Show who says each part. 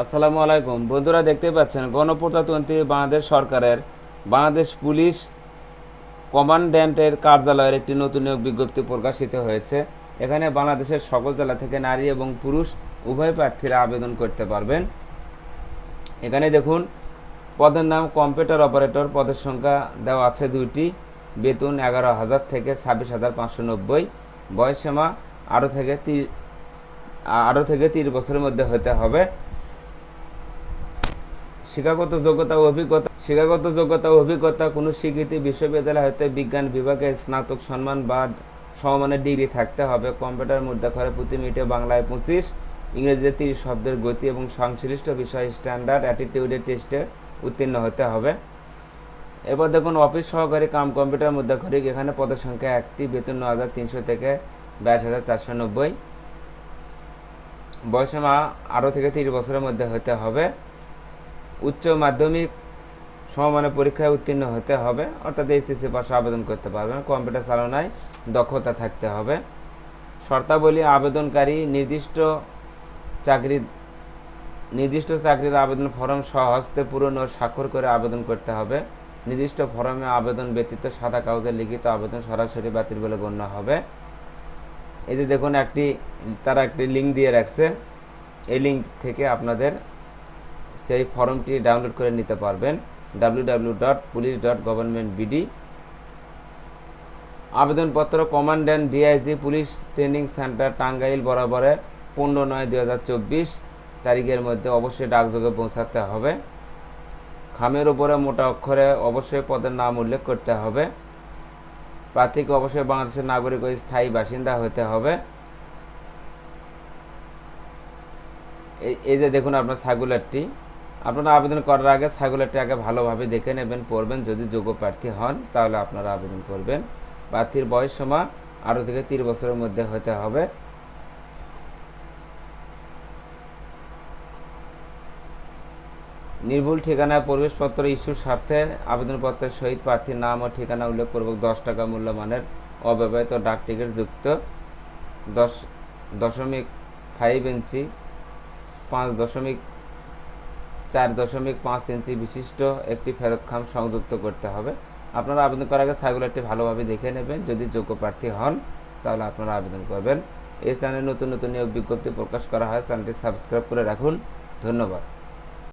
Speaker 1: আসসালামু আলাইকুম। বন্ধুরা দেখতে পাচ্ছেন, গণপ্রজাতন্ত্রী বাংলাদেশ সরকারের বাংলাদেশ পুলিশ কমান্ড্যান্টের কার্যালয়ের একটি নতুন নিয়োগ বিজ্ঞপ্তি প্রকাশিত হয়েছে। এখানে বাংলাদেশের সকল জেলা থেকে নারী এবং পুরুষ উভয় প্রার্থীরা আবেদন করতে পারবেন। এখানে দেখুন, পদের নাম কম্পিউটার অপারেটর, পদের সংখ্যা দেওয়া আছে দুইটি। বেতন এগারো হাজার থেকে ছাব্বিশ হাজার পাঁচশো নব্বই। বয়সীমা আরও থেকে আরও থেকে তিরিশ বছরের মধ্যে হতে হবে। শিক্ষাগত যোগ্যতা ও অভিজ্ঞতা শিক্ষাগত যোগ্যতা ও অভিজ্ঞতা কোনো স্বীকৃতি বিশ্ববিদ্যালয় হতে বিজ্ঞান বিভাগে স্নাতক সম্মান বা সমমানের ডিগ্রি থাকতে হবে। কম্পিউটার মুদ্রাক্ষরে প্রতি মিনিটে বাংলায় পঁচিশ, ইংরেজিতে তিরিশ শব্দের গতি এবং সংশ্লিষ্ট বিষয় স্ট্যান্ডার্ড অ্যাটিটিউডের টেস্টে উত্তীর্ণ হতে হবে। এবার দেখুন, অফিস সহকারী কাম কম্পিউটার মুদ্রাক্ষরিক এখানে পদের সংখ্যা একটি, বেতন ন হাজার তিনশো থেকে বাইশ হাজার চারশো নব্বই। বয়সীমা আরও থেকে তিরিশ বছরের মধ্যে হতে হবে। উচ্চ মাধ্যমিক সমমানের পরীক্ষায় উত্তীর্ণ হতে হবে। অর্থাৎ এইচএসসি পাশে আবেদন করতে পারবেন কম্পিউটার চালনায় দক্ষতা থাকতে হবে। শর্তাবলী আবেদনকারী নির্দিষ্ট চাকরি নির্দিষ্ট চাকরির আবেদন ফর্ম সহস্তে পূরণ ও স্বাক্ষর করে আবেদন করতে হবে। নির্দিষ্ট ফর্মে আবেদন ব্যতীত সাদা কাগজে লিখিত আবেদন সরাসরি বাতিল বলে গণ্য হবে। এই যে দেখুন, একটি, তারা একটি লিঙ্ক দিয়ে রাখছে। এই লিঙ্ক থেকে আপনাদের সেই ফর্মটি ডাউনলোড করে নিতে পারবেন W dot police dot government আবেদনপত্র commandant DIG police training centre Tangail বরাবরে পনেরো নয় দুই হাজার চব্বিশ তারিখের মধ্যে অবশ্যই ডাকযোগে পৌঁছাতে হবে। খামের উপরে মোটা অক্ষরে অবশ্যই পদের নাম উল্লেখ করতে হবে। প্রার্থীকে অবশ্যই বাংলাদেশের নাগরিক ও স্থায়ী বাসিন্দা হতে হবে। এই- এই যে দেখুন আপনার সার্কুলারটি আপনারা আবেদন করার আগে সার্কুলারটি আগে ভালোভাবে দেখে নেবেন, পড়বেন। যদি যোগ্য প্রার্থী হন, তাহলে আপনারা আবেদন করবেন। প্রার্থীর বয়স সীমা আরও থেকে তিন বছরের মধ্যে হতে হবে। নির্ভুল ঠিকানায় প্রবেশপত্র ইস্যুর স্বার্থে আবেদনপত্রের সহিত প্রার্থীর নাম ও ঠিকানা উল্লেখপূর্বক দশ টাকা মূল্যমানের অব্যবহৃত ডাক টিকিট যুক্ত। দশ দশমিক ফাইভ ইঞ্চি, পাঁচ দশমিক চার দশমিক পাঁচ ইঞ্চি বিশিষ্ট একটি ফেরত খাম সংযুক্ত করতে হবে। আপনারা আবেদন করার আগে সার্কুলারটি ভালোভাবে দেখে নেবেন। যদি যোগ্য প্রার্থী হন, তাহলে আপনারা আবেদন করবেন। এই চ্যানেলে নতুন নতুন নিয়োগ বিজ্ঞপ্তি প্রকাশ করা হয়, চ্যানেলটি সাবস্ক্রাইব করে রাখুন। ধন্যবাদ।